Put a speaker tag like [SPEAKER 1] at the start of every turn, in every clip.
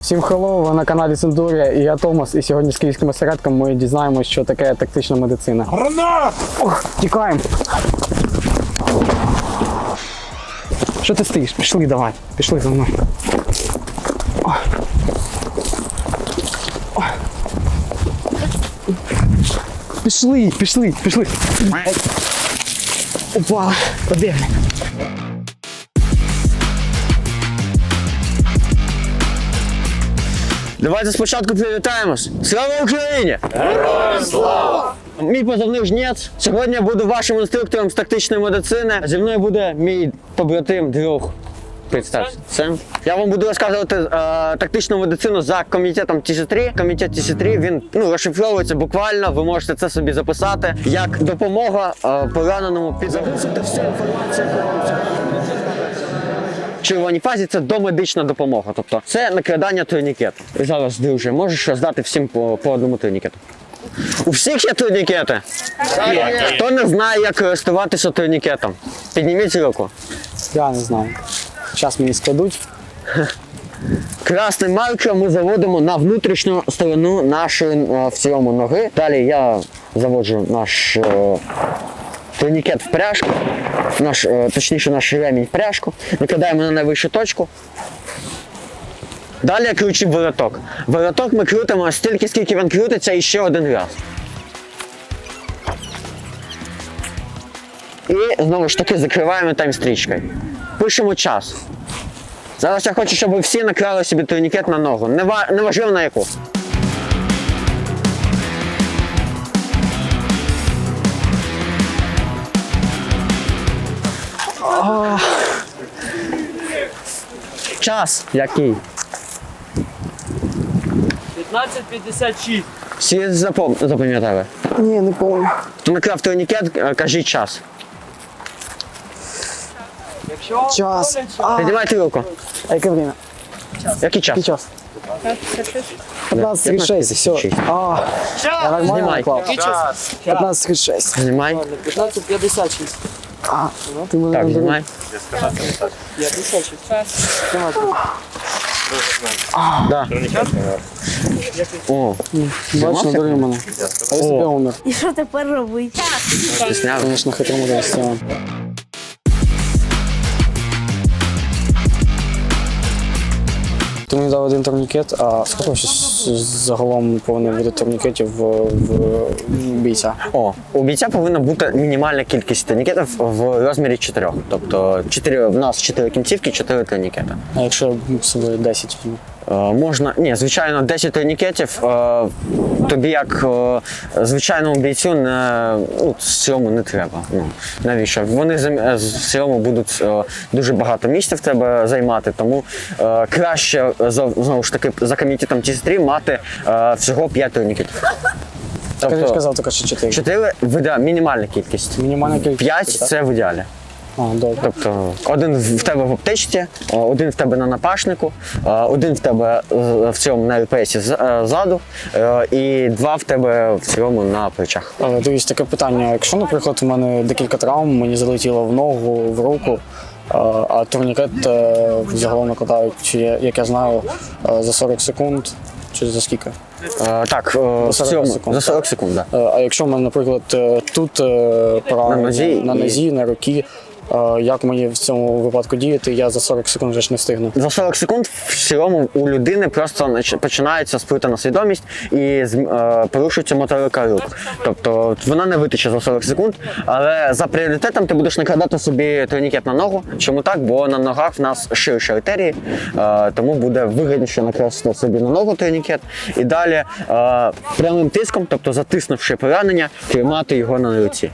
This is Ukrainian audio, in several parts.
[SPEAKER 1] Всім хеллоу, ви на каналі Цендурія і я Томас. І сьогодні з київським осередком ми дізнаємося, що таке тактична медицина.
[SPEAKER 2] Гранат!
[SPEAKER 1] Ох, тікаємо. Що ти стоїш? Пішли давай. Пішли за мною. О. О. Пішли, пішли, пішли. Опа, побігли.
[SPEAKER 3] Давайте спочатку привітаємось. Слава Україні! Героям слава! Мій позивний жнець. Сьогодні я буду вашим інструктором з тактичної медицини. Зі мною буде мій побратим, друг. Представся. Сем. Я вам буду розказувати е, тактичну медицину за комітетом TC3. Комітет TC3 він ну, розшифровується буквально. Ви можете це собі записати як допомога е, пораненому підзагрузити всю інформацію, яку вам ця в червоній фазі це домедична допомога. Тобто це накладання турнікету. І зараз, друже, можеш роздати всім по, по одному турнікету. У всіх є турнікети? Хто не знає, як користуватися турнікетом? Підніміть руку.
[SPEAKER 1] Я не знаю. Зараз мені складуть.
[SPEAKER 3] Красний маркер ми заводимо на внутрішню сторону нашої е, в цілому ноги. Далі я заводжу наш е, турнікет в пряжку, наш, е, точніше наш ремінь в пряжку, накладаємо на найвищу точку. Далі кручу вороток. Вороток ми крутимо стільки, скільки він крутиться, і ще один раз. І знову ж таки закриваємо тайм-стрічкою. Пишемо час. Зараз я хочу, щоб ви всі наклали собі турнікет на ногу. Нева- Неважливо на яку. Час який?
[SPEAKER 2] 15.56.
[SPEAKER 3] Всі запом- запам'ятали.
[SPEAKER 1] Ні, не пам'ятаю.
[SPEAKER 3] Хто наклав турнікет, кажіть час.
[SPEAKER 2] Якщо
[SPEAKER 1] Час. А,
[SPEAKER 3] Піднімайте руку.
[SPEAKER 1] а яке время?
[SPEAKER 3] Який час?
[SPEAKER 1] Який час? 15.36, все. А, я нормально
[SPEAKER 3] Знімай.
[SPEAKER 1] наклав. 15.36.
[SPEAKER 3] Знімай.
[SPEAKER 2] 15.56.
[SPEAKER 1] А, ти мене
[SPEAKER 3] Так,
[SPEAKER 1] не
[SPEAKER 3] знімай.
[SPEAKER 2] 56.
[SPEAKER 3] Да. О,
[SPEAKER 1] Бачиш, надурив мене. А я себе умер.
[SPEAKER 4] І що тепер робити?
[SPEAKER 3] ти зняв.
[SPEAKER 1] Звісно, хитрому донести. Ти мені дав один турнікет, а скільки щось загалом повинно бути турнікетів в, в бійця?
[SPEAKER 3] О, у бійця повинна бути мінімальна кількість турнікетів в розмірі 4. Тобто 4, в нас 4 кінцівки, 4 турнікети.
[SPEAKER 1] А якщо собі 10 візьму?
[SPEAKER 3] Е, можна, ні, звичайно, 10 турнікетів е, тобі як е, звичайному бійцю не, ну, в не треба. Ну, навіщо? Вони зам- е, будуть е, дуже багато місця в тебе займати, тому е, краще е, знову ж таки за комітетом Ті-3 мати е, всього 5 турнікетів.
[SPEAKER 1] Тобто, сказав тільки що 4.
[SPEAKER 3] 4 вида мінімальна кількість.
[SPEAKER 1] Мінімальна кількість.
[SPEAKER 3] 5 це в ідеалі.
[SPEAKER 1] А, добре.
[SPEAKER 3] Тобто один в тебе в аптечці, один в тебе на напашнику, один в тебе е, в цьому на РПСі е, ззаду, е, і два в тебе в цілому на плечах.
[SPEAKER 1] Але дивись, таке питання. Якщо, наприклад, у мене декілька травм, мені залетіло в ногу, в руку, а, турнікет загалом накладають, чи як я знаю, за 40 секунд, чи за скільки?
[SPEAKER 3] Так, в
[SPEAKER 1] 40
[SPEAKER 3] цьому
[SPEAKER 1] секунд,
[SPEAKER 3] за 40 секунд. Да.
[SPEAKER 1] А якщо в мене, наприклад, тут поранення
[SPEAKER 3] На нозі
[SPEAKER 1] на
[SPEAKER 3] і-
[SPEAKER 1] на е, як мені в цьому випадку діяти, я за 40 секунд вже ж не встигну.
[SPEAKER 3] За 40 секунд в цілому у людини просто починається сплитана свідомість і е, порушується моторика рук. Тобто вона не витече за 40 секунд, але за пріоритетом ти будеш накладати собі турнікет на ногу. Чому так? Бо на ногах в нас ширші артерії, е, тому буде вигідніше накласти собі на ногу турнікет і далі е, прямим тиском, тобто затиснувши поранення, тримати його на руці.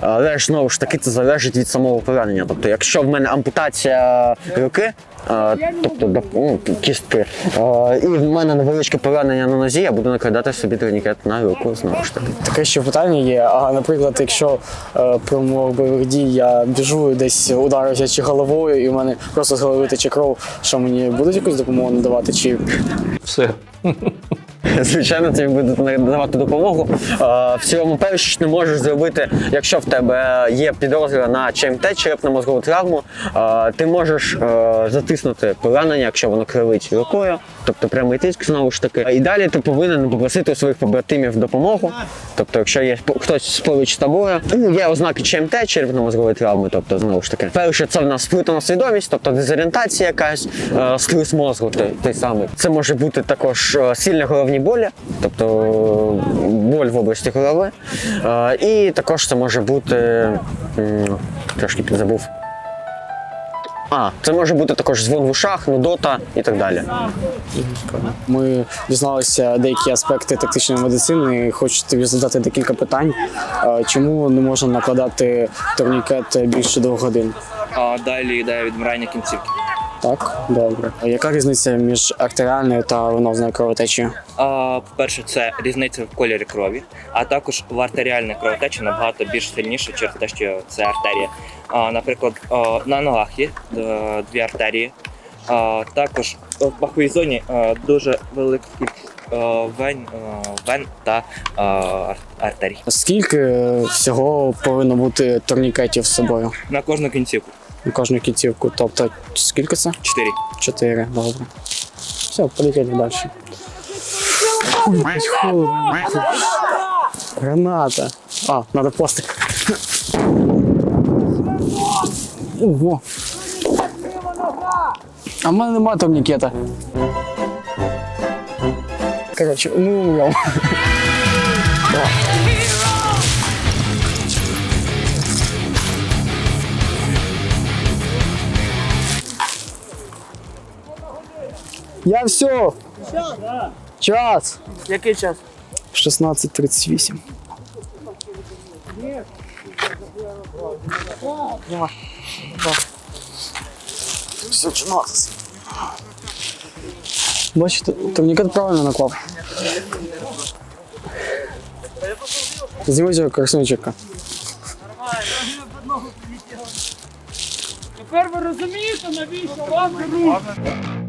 [SPEAKER 3] Але ж знову ж таки це залежить від самого поранення. Тобто, якщо в мене ампутація руки. е, Тобто ну, кістки, е, і в мене невеличке поранення на нозі, я буду накладати собі турнікет на руку знову ж таки.
[SPEAKER 1] Таке ще питання є. А наприклад, якщо е, при бойових дій я біжу десь ударився чи головою, і в мене просто з голови тече кров, що мені будуть якусь допомогу надавати? Чи
[SPEAKER 5] Все.
[SPEAKER 3] Звичайно, тобі будуть надавати допомогу. В цілому перше, ти можеш зробити, якщо в тебе є підозра на ЧМТ, черепно-мозгову травму, ти можеш затиснути поранення, якщо воно кривить рукою. тобто прямий тиск знову ж таки. І далі ти повинен попросити у своїх побратимів допомогу. Тобто, якщо є хтось поруч з тобою, ну, є ознаки ЧМТ, черепно-мозгової травми, тобто знову ж таки. Перше, це в нас сплутана свідомість, тобто дезорієнтація якась, струс мозку той, той самий. Це може бути також е, сильні головні болі, тобто боль в області голови. І також це може бути трошки підзабув. А, це може бути також дзвон в ушах, нудота і так далі.
[SPEAKER 1] Ми дізналися деякі аспекти тактичної медицини. і Хочу тобі задати декілька питань. Чому не можна накладати турнікет більше двох годин?
[SPEAKER 4] А далі йде відмирання кінцівки.
[SPEAKER 1] Так, добре. А Яка різниця між артеріальною та венозною кровотечею?
[SPEAKER 4] А, по-перше, це різниця в кольорі крові, а також в артеріальній кровотечі набагато більш сильніше через те, що це артерія. А, наприклад, на ногах є е, дві артерії. А, також в паховій зоні е, дуже велика кількість е, вен, вен та артерій.
[SPEAKER 1] Скільки всього повинно бути турнікетів з собою
[SPEAKER 4] На кожну кінцівку.
[SPEAKER 1] На кожну кінцівку? Тобто, скільки це?
[SPEAKER 4] Чотири.
[SPEAKER 1] Чотири, добре. Все, полетіли далі. Граната. А, надо пластик. Ого. А в мене немає турнікета. Коротше, ми Я все. Час.
[SPEAKER 2] Який час?
[SPEAKER 1] 16.38. Все, 16. Бачите, турнікет правильно наклав. Знімайте красунчика.
[SPEAKER 2] Тепер ви розумієте, навіщо вам беруть?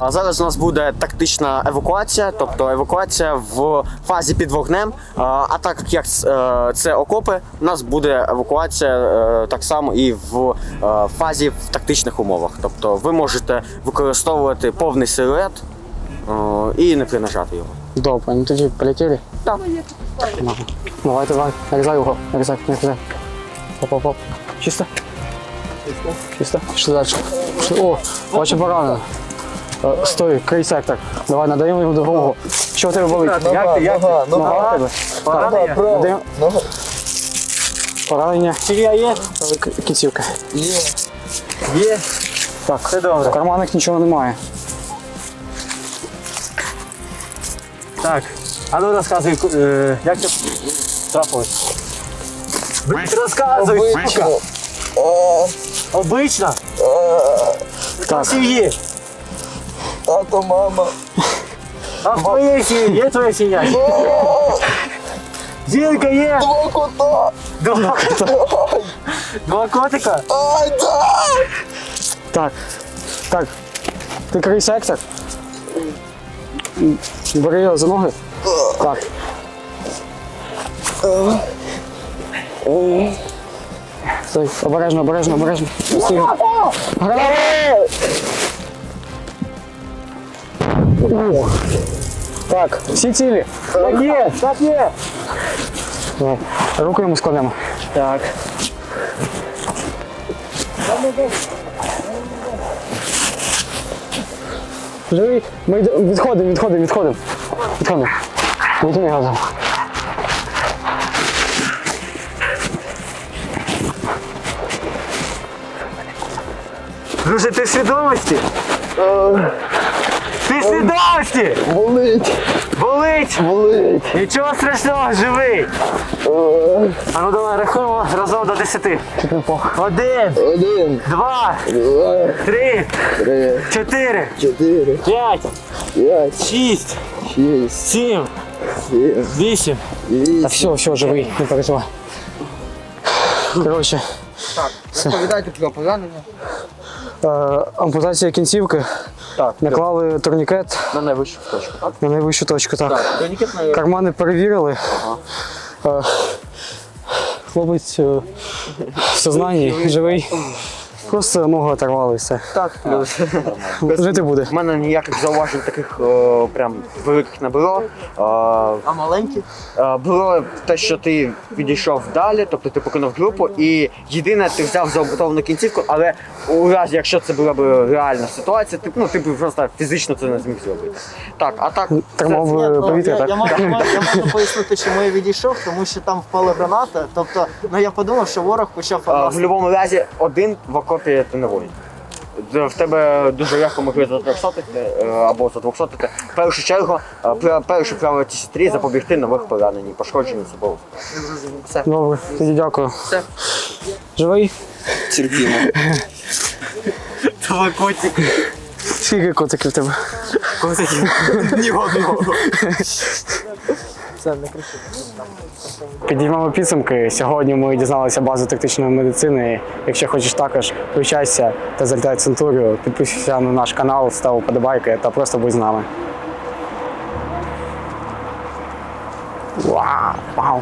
[SPEAKER 3] А зараз у нас буде тактична евакуація, тобто евакуація в фазі під вогнем. А так як е, це окопи, у нас буде евакуація е, так само і в е, фазі в тактичних умовах. Тобто ви можете використовувати повний силует і не принажати його.
[SPEAKER 1] Добре, ну тоді полетіли? Так. Давай, давай, нарізай його, нарізай, нарізай. Оп-оп-оп. Чисто? Чисто. Чисто? Пішли далі. О, бачу барана. Е, Стой, крий сектор. Давай, надаємо йому допомогу. Що в тебе болить? Як ти? Як ти? Нога в тебе? Поранення? Надаємо. Поранення. Сірія є? Кінцівка. Є. Є. Так, Все добре. в карманах нічого немає.
[SPEAKER 5] Так, а ну розказуй, е, як це трапилось? Розказуй, сука! Обично? Хто в сім'ї?
[SPEAKER 6] Тато, мама.
[SPEAKER 5] А в твоїй сім'ї є твоя сім'я? Жінка є?
[SPEAKER 6] Два кота.
[SPEAKER 5] Два кота? Два котика?
[SPEAKER 6] Ай, да.
[SPEAKER 1] Так. Так. Ти крий сектор. Бери його за ноги. Так. Стой, обережно, обережно, обережно. Стой. О. Так, всі цілі.
[SPEAKER 5] Так є, так є.
[SPEAKER 1] Давай. Руку йому складемо.
[SPEAKER 5] Так.
[SPEAKER 1] Живий. Ми йде- відходимо, відходимо, відходимо. Відходимо. Не тяни газом.
[SPEAKER 5] Друже, ти в свідомості? Свідомості?
[SPEAKER 6] Болить,
[SPEAKER 5] Болить?
[SPEAKER 6] болить.
[SPEAKER 5] Нічого страшного, живий. А ну давай рахуємо разом до десяти. Один,
[SPEAKER 6] Один,
[SPEAKER 5] два,
[SPEAKER 6] два,
[SPEAKER 5] три,
[SPEAKER 6] три,
[SPEAKER 5] чотири,
[SPEAKER 6] чотири,
[SPEAKER 5] п'ять,
[SPEAKER 6] п'ять,
[SPEAKER 5] шість,
[SPEAKER 6] шість,
[SPEAKER 5] сім,
[SPEAKER 6] сім,
[SPEAKER 5] вісім.
[SPEAKER 6] вісім.
[SPEAKER 1] Та все, все, живий, не переживай. Коротше,
[SPEAKER 6] Розповідайте про поранення.
[SPEAKER 1] Е, ампутація кінцівки.
[SPEAKER 6] Так.
[SPEAKER 1] Наклали турнікет
[SPEAKER 6] На найвищу точку. Так?
[SPEAKER 1] на найвищу точку. Так.
[SPEAKER 6] Турнікет на
[SPEAKER 1] Кармани перевірили. Е, Хлопець е, в сознанні, живий. Просто ноги оторвали і все.
[SPEAKER 3] Так, плюс.
[SPEAKER 1] Жити буде.
[SPEAKER 3] У мене ніяких зауважень таких о, прям великих не було. Е,
[SPEAKER 2] А маленькі?
[SPEAKER 3] Е, Було те, що ти підійшов далі, тобто ти покинув групу, і єдине, ти взяв заобутовану кінцівку, але у разі, якщо це була б реальна ситуація, ти, ну, ти б просто фізично це не зміг зробити. Так, а так.
[SPEAKER 1] Тримав е, повітря,
[SPEAKER 2] я,
[SPEAKER 1] так?
[SPEAKER 2] я, можу, я можу пояснити, чому я відійшов, тому що там впала граната. Тобто, ну я подумав, що ворог почав
[SPEAKER 3] е, В будь-якому разі один в окопі ти не воїн. В тебе дуже легко могли за 300 або за 200 В першу чергу, е, пер- перше правило ТС-3 запобігти нових поранень, пошкоджень особових. Все.
[SPEAKER 1] Добре, тоді дякую. Живий?
[SPEAKER 7] Терпімо.
[SPEAKER 3] Давай котик.
[SPEAKER 1] Скільки котиків в тебе?
[SPEAKER 3] Ні одного.
[SPEAKER 1] Підіймемо підсумки. Сьогодні ми дізналися базу тактичної медицини. Якщо хочеш також, включайся та залітай центурію, підписуйся на наш канал, став вподобайки та просто будь з нами. Вау! Вау!